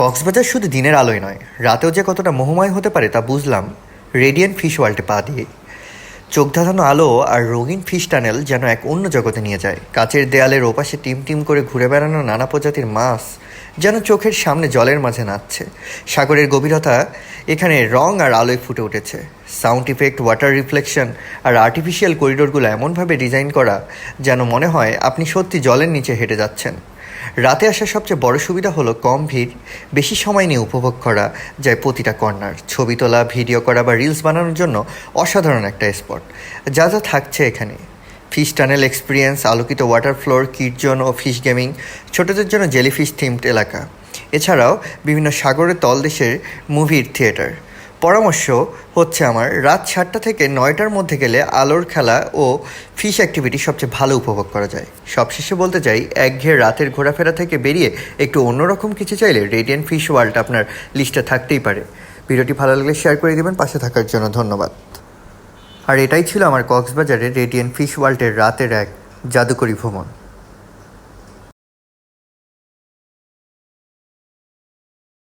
কক্সবাজার শুধু দিনের আলোয় নয়, রাতেও যে কতটা মোহময় হতে পারে তা বুঝলাম রেডিয়েন্ট ফিশ ওয়ার্ল্ডে পা দিয়ে। চোখ ধাঁধানো আলো আর রঙিন ফিশ টানেল যেন এক অন্য জগতে নিয়ে যায়। কাচের দেয়ালের ওপাশে টিম টিম করে ঘুরে বেড়ানো নানা প্রজাতির মাছ যেন চোখের সামনে জলের মাঝে নাচছে। সাগরের গভীরতা এখানে রং আর আলোয় ফুটে উঠেছে। সাউন্ড ইফেক্ট, ওয়াটার রিফ্লেকশন আর আর্টিফিশিয়াল করিডোরগুলো এমনভাবে ডিজাইন করা যেন মনে হয় আপনি সত্যি জলের নিচে হেঁটে যাচ্ছেন। রাতে আসার সবচেয়ে বড় সুবিধা হলো কম ভিড়, বেশি সময় নিয়ে উপভোগ করা যায় প্রতিটা কর্নার। ছবি তোলা, ভিডিও করা বা রিলস বানানোর জন্য অসাধারণ একটা স্পট যা যা থাকছে এখানে। ফিশ টানেল এক্সপিরিয়েন্স আলোকিত ওয়াটার ফ্লোর কিট জোন ও ফিশ গেমিং ছোটদের জন্য জেলিফিশ থিমড এলাকা। এছাড়াও বিভিন্ন সাগরের তলদেশের মুভির থিয়েটার পরামর্শ হচ্ছে আমার, রাত সাতটা থেকে নয়টার মধ্যে গেলে আলোর খেলা ও ফিশ অ্যাক্টিভিটি সবচেয়ে ভালো উপভোগ করা যায়। সবশেষে বলতে চাই, একঘেয়ে রাতের ঘোরাফেরা থেকে বেরিয়ে একটু অন্যরকম কিছু চাইলে রেডিয়ান ফিশ ওয়ার্ল্ড আপনার লিস্টে থাকতেই পারে। ভিডিওটি ভালো লাগলে শেয়ার করে দেবেন, পাশে থাকার জন্য ধন্যবাদ। আর এটাই ছিল আমার কক্সবাজারের রেডিয়ান ফিশ ওয়ার্ল্ডের রাতের এক জাদুকরী ভ্রমণ।